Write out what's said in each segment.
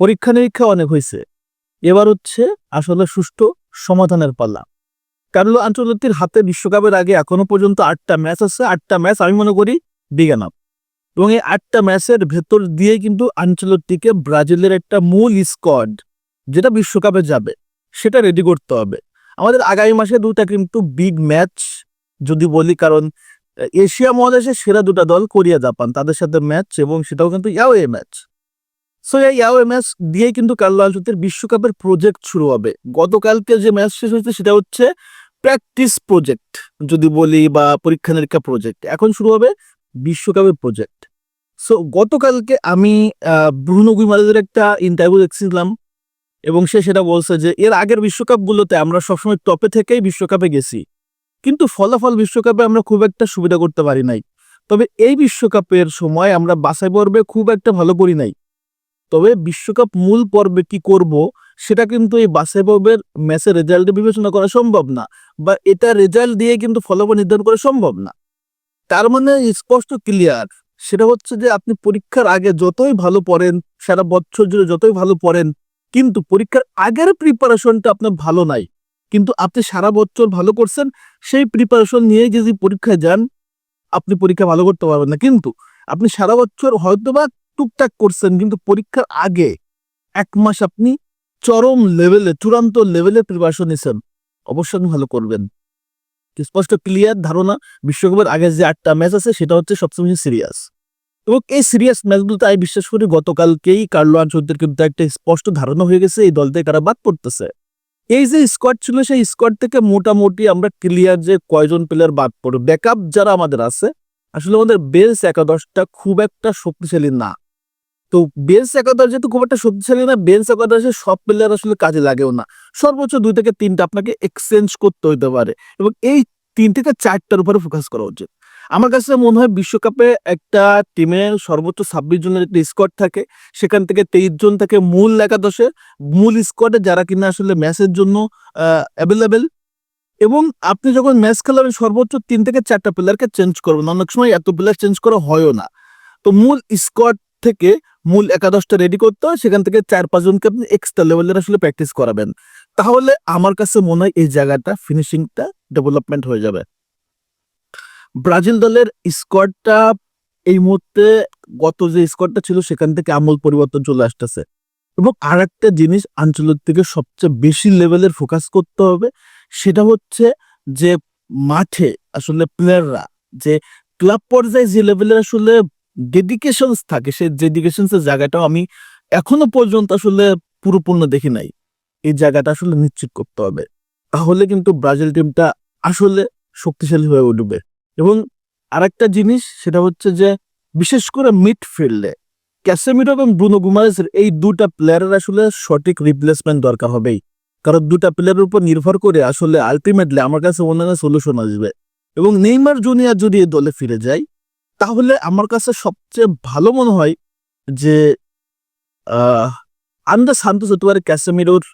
পরীক্ষা নিরীক্ষা অনেক হয়েছে এবার হচ্ছে আসলে সুষ্ঠু সমাধানের পাল্লা কার্লো আঞ্চলতির হাতে বিশ্বকাপের আগে এখনও পর্যন্ত আটটা ম্যাচ আছে, আটটা ম্যাচ আমি মনে করি বিজ্ঞান এবং এই আটটা ম্যাচের ভেতর দিয়ে কিন্তু আঞ্চলতিকে ব্রাজিলের একটা মূল স্কোয়াড যেটা বিশ্বকাপে যাবে, সেটা রেডি করতে হবে। আমাদের আগামী মাসে দুটা কিন্তু বিগ ম্যাচ যদি বলি, কারণ এশিয়া মহাদেশের সেরা দুটা দল কোরিয়া জাপান তাদের সাথে ম্যাচ এবং সেটাও কিন্তু ইয়াওয়ে ম্যাচ সো এই ইয়াওয়ে ম্যাচ দিয়ে কিন্তু কার্লো আঞ্চলতির বিশ্বকাপের প্রজেক্ট শুরু হবে। গতকালকে যে ম্যাচ শেষ হয়েছে সেটা হচ্ছে প্র্যাকটিস প্রজেক্ট যদি বলি বা পরীক্ষা নিরীক্ষা প্রজেক্ট এখন শুরু হবে বিশ্বকাপের প্রজেক্ট সো গতকালকে আমি ব্রুনো গুইমারেজের একটা ইন্টারভিউ দেখছিলাম এবং সে সেটা বলছে যে, এর আগের বিশ্বকাপগুলোতে আমরা সবসময় টপে থেকেই বিশ্বকাপে গেছি, কিন্তু ফলাফল বিশ্বকাপে আমরা খুব একটা সুবিধা করতে পারি নাই। তবে এই বিশ্বকাপের সময় আমরা বাছাই পর্বে খুব একটা ভালো করি নাই। তবে বিশ্বকাপ মূল পর্বে কি করব, সেটা কিন্তু এই বাছাই পর্বের ম্যাচের রেজাল্টে বিবেচনা করা সম্ভব না বা এটা রেজাল্ট দিয়ে কিন্তু ফলাফল নির্ধারণ করা সম্ভব না। তার মানে স্পষ্ট ক্লিয়ার সেটা হচ্ছে যে আপনি পরীক্ষার আগে যতই ভালো পড়েন, সারা বছর জুড়ে যতই ভালো পড়েন, কিন্তু পরীক্ষার আগের প্রিপারেশনটা আপনার ভালো নাই। কিন্তু আপনি সারা বছর ভালো করছেন, সেই প্রিপারেশন নিয়ে যদি পরীক্ষায় যান, আপনি পরীক্ষা ভালো করতে পারবেন না। কিন্তু আপনি সারা বছর হয়তোবা টুকটাক করছেন, কিন্তু পরীক্ষার আগে এক মাস আপনি চরম লেভেলে চূড়ান্ত লেভেলে প্রিপারেশন নিছেন। অবশ্যই ভালো করবেন। স্পষ্ট ক্লিয়ার ধারণা? বিশ্বকাপের আগে যে আটটা ম্যাচ আছে, সেটা হচ্ছে সবচেয়ে বেশি সিরিয়াস এবং এই সিরিয়াস ম্যাচগুলোতে আমি বিশ্বাস করি গতকালকেই কার্লো আনচলদের কিন্তু একটা স্পষ্ট ধারণা হয়ে গেছে, এই দল থেকে কারা বাদ পড়তেছে। এই যে স্কোয়াড ছিল, সেই স্কোয়াড থেকে মোটামুটি আমরা ক্লিয়ার যে কয়জন প্লেয়ার বাদ পড়বে। ব্যাকআপ যারা আমাদের আছে, আসলে আমাদের বেস একাদশটা খুব একটা শক্তিশালী না। তো বেঞ্চ একাদশ যেহেতু খুব একটা শক্তিশালী না বেঞ্চ একাদশে সব প্লেয়ার আসলে কাজে লাগেও না। সর্বোচ্চ দুই থেকে তিনটা আপনাকে এক্সচেঞ্জ করতে হতে পারে এবং এই তিন থেকে চারটার উপরে ফোকাস করা উচিত। আমার কাছে মনে হয় বিশ্বকাপে একটা টিমে সর্বোচ্চ ছাব্বিশ জনের একটা স্কোয়াড থাকে, সেখান থেকে তেইশ জন থাকে মূল একাদশে মূল স্কোয়াডে যারা কিনা আসলে ম্যাচের জন্য অ্যাভেলেবেল এবং আপনি যখন ম্যাচ খেলাবেন, সর্বোচ্চ তিন থেকে চারটা প্লেয়ারকে চেঞ্জ করবেন। অনেক সময় এত প্লেয়ার চেঞ্জ করা হয়ও না। তো মূল স্কোয়াড থেকে মূল একাদশটা রেডি করতে হয়, সেখান থেকে চার পাঁচজনকে আপনি এক্সট্রা লেভেলের আসলে প্র্যাকটিস করাবেন। তাহলে আমার কাছে মনে হয় এই জায়গাটা ফিনিশিংটা ডেভেলপমেন্ট হয়ে যাবে। ব্রাজিল দলের স্কোয়াডটা এই মুহূর্তে গত যে স্কোয়াডটা ছিল, সেখান থেকে আমূল পরিবর্তন চলে আসতেছে। এবং আর একটা জিনিস আঞ্চলিক থেকে সবচেয়ে বেশি লেভেলের ফোকাস করতে হবে, সেটা হচ্ছে যে মাঠে আসলে প্লেয়াররা যে ক্লাব পর্যায়ে যে লেভেলের আসলে ডেডিকেশনস থাকে। সেই ডেডিকেশনস এর জায়গাটাও আমি এখনও পর্যন্ত আসলে পুরোপূর্ণ দেখি নাই। এই জায়গাটা আসলে নিশ্চিত করতে হবে। তাহলে কিন্তু ব্রাজিল টিমটা আসলে শক্তিশালী হয়ে উঠবে। এবং আরেকটা জিনিস, সেটা হচ্ছে যে বিশেষ করে মিডফিল্ডে ক্যাসেমিরো এবং ব্রুনো গুমারেসের এই দুটা প্লেয়ারের আসলে সঠিক রিপ্লেসমেন্ট দরকার হবেই। কারণ দুটা প্লেয়ারের উপর নির্ভর করে আসলে আলটিমেটলি আমার কাছে হয় সলিউশন আসবে। এবং নেইমার জুনিয়ার যদি দলে ফিরে যায় তাহলে আমার কাছে সবচেয়ে ভালো মনে হয় যে আন্দা সান্তোস হতে পারে ক্যাসেমিরোর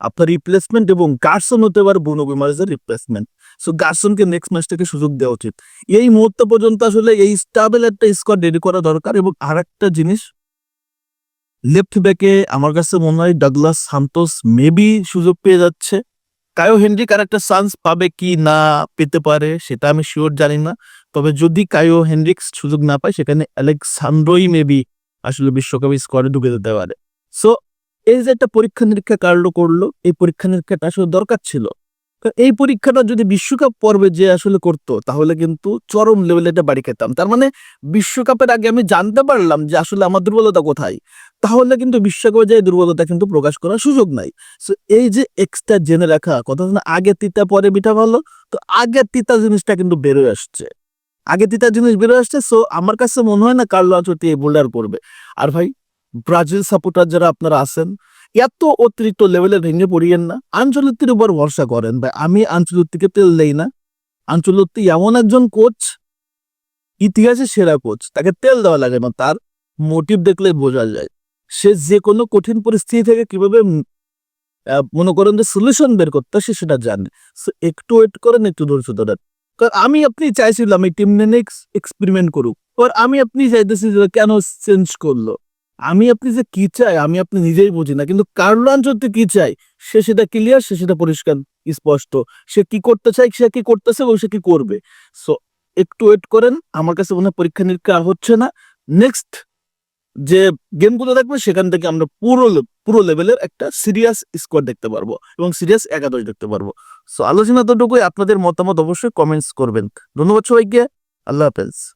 আপনার রিপ্লেসমেন্ট এবং গার্সন হতে পারে বুনো গুমারেসের রিপ্লেসমেন্ট সো গার্সনকে নেক্সট ম্যাচ থেকে সুযোগ দেওয়া উচিত। এই মুহূর্ত পর্যন্ত আসলে এই স্টাবেল একটা স্কোয়াড রেডি করা দরকার এবং আর একটা জিনিস লেফট ব্যাকে আমার কাছে মনে হয় ডাগলাস সান্তোস মেবি সুযোগ পেয়ে যাচ্ছে। কায়ো হেনরিক আর একটা চান্স পাবে কি না পেতে পারে, সেটা আমি শিওর জানি না। তবে যদি কায়ো হেনরিক্স সুযোগ না পায়, সেখানে অ্যালেক্সান্ড্রোই মেবি আসলে বিশ্বকাপে স্কোয়াডে ঢুকে যেতে পারে। সো এই যে একটা পরীক্ষা নিরীক্ষা কার্লো করল, এই পরীক্ষা নিরীক্ষাটা আসলে দরকার ছিল। এই পরীক্ষাটা যদি বিশ্বকাপ পর্বে যে আসলে করতো, তাহলে কিন্তু চরম লেভেলে এটা বাড়ি খেতাম। তার মানে বিশ্বকাপের আগে আমি জানতে পারলাম যে আসলে আমার দুর্বলতা কোথায়। তাহলে কিন্তু বিশ্বকাপে যে দুর্বলতা কিন্তু প্রকাশ করার সুযোগ নাই। সো এই যে এক্সট্রা জেনে রাখা, কথা আগে তিতা, পরে মিঠা ভালো, তো আগে তিতা জিনিসটা কিন্তু বেরোয় আসছে। আগে তিতা জিনিস বেরোয় আসছে সো আমার কাছে মনে হয় না কার্লো আচটি এই বোল্ডার করবে। আর ভাই, ব্রাজিল সাপোর্টার যারা আপনারা আছেন, এত অতিরিক্ত লেভেলে ভেঙে পড়িয়েন না। আঞ্চলিকটির উপর ভরসা করেন ভাই। আমি আঞ্চলিকটিকে তেল দেই না। আঞ্চলিকটি এমন একজন কোচ ইতিহাসে সেরা কোচ তাকে তেল দেওয়া লাগে না। তার মোটিভ দেখলে বোঝা যায়। সে যে কোনো কঠিন পরিস্থিতি থেকে কীভাবে মনে করেন যে সলিউশন বের করতে সে সেটা জানে। একটু ওয়েট করেন, একটু ধৈর্য ধরেন। আমি আপনি চাইছিলাম এই টিম নিয়ে এক্সপেরিমেন্ট করুক। আর আমি আপনি চাইতেছি যে কেন চেঞ্জ করল? আমি আপনি যে কি চাই, আমি আপনি নিজেই বুঝি না, কিন্তু কার্লো আনচলতি কি চাই? সে সেটা ক্লিয়ার সে সেটা পরিষ্কার, স্পষ্ট। সে কি করতে চাই, সে কি করতেছে এবং সে কি করবে? সো একটু ওয়েট করেন, আমার কাছে মনে পরীক্ষা নিরীক্ষা হচ্ছে না। নেক্সট যে গেমগুলো দেখবে সেখান থেকে আমরা পুরো পুরো লেভেলের একটা সিরিয়াস স্কোয়াড দেখতে পারব এবং সিরিয়াস একাদশ দেখতে পারব। সো আলোচনা দুটুকুই আপনাদের মতামত অবশ্যই কমেন্টস করবেন। ধন্যবাদ সবাইকে। আল্লাহ হাফেজ।